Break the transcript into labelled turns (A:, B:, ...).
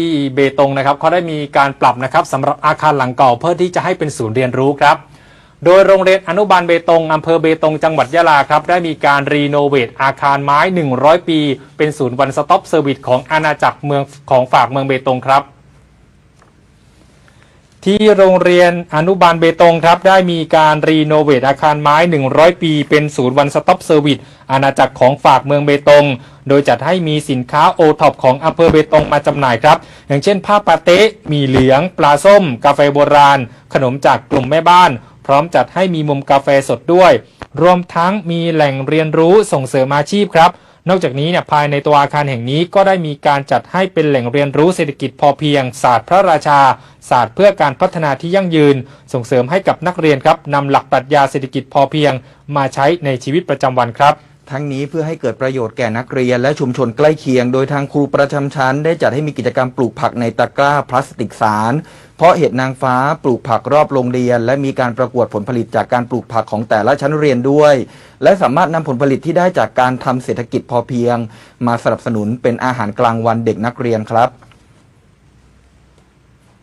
A: ที่เบตงนะครับเขาได้มีการปรับนะครับสำหรับอาคารหลังเก่าเพื่อที่จะให้เป็นศูนย์เรียนรู้ครับ โดยโรงเรียนอนุบาลเบตงอำเภอเบตงจังหวัดยะลาครับ ได้มีการรีโนเวทอาคารไม้ 100 ปี เป็นศูนย์วันสต็อปเซอร์วิสของอาณาจักรเมืองของฝากเมืองเบตงครับ ที่โรงเรียนอนุบาลเบตงครับ ได้มีการรีโนเวทอาคารไม้ 100 ปี เป็นศูนย์วันสต็อปเซอร์วิสอาณาจักรของฝากเมืองเบตง โดยจัดให้มีสินค้าโอท็อปของอำเภอเบตงมาจำหน่ายครับ อย่างเช่นผ้าปาเต๊ะมีเหลือง ปลาส้ม กาแฟโบราณ ขนมจากกลุ่มแม่บ้าน พร้อมจัดให้มีมุมกาแฟสดด้วย รวมทั้งมีแหล่งเรียนรู้ส่งเสริมอาชีพครับ นอกจากนี้เนี่ยภายในตัวอาคารแห่งนี้ก็ได้มีการจัดให้เป็นแหล่งเรียนรู้เศรษฐกิจพอเพียง ศาสตร์พระราชา ศาสตร์เพื่อการพัฒนาที่ยั่งยืน ส่งเสริมให้กับนักเรียนครับนำหลักปรัชญาเศรษฐกิจพอเพียง มาใช้ในชีวิตประจำวันครับ
B: ทั้งนี้เพื่อให้เกิดประโยชน์แก่นักเรียนและชุมชนใกล้เคียง โดยทางครูประจำชั้น ได้จัดให้มีกิจกรรมปลูกผักในตะกร้าพลาสติกสาร เพราะเห็ดนางฟ้าปลูกผักรอบโรงเรียน และมีการประกวดผลผลิตจากการปลูกผักของแต่ละชั้นเรียนด้วย และสามารถนำผลผลิตที่ได้จากการทำเศรษฐกิจพอเพียง มาสนับสนุนเป็นอาหารกลางวันเด็กนักเรียนครับ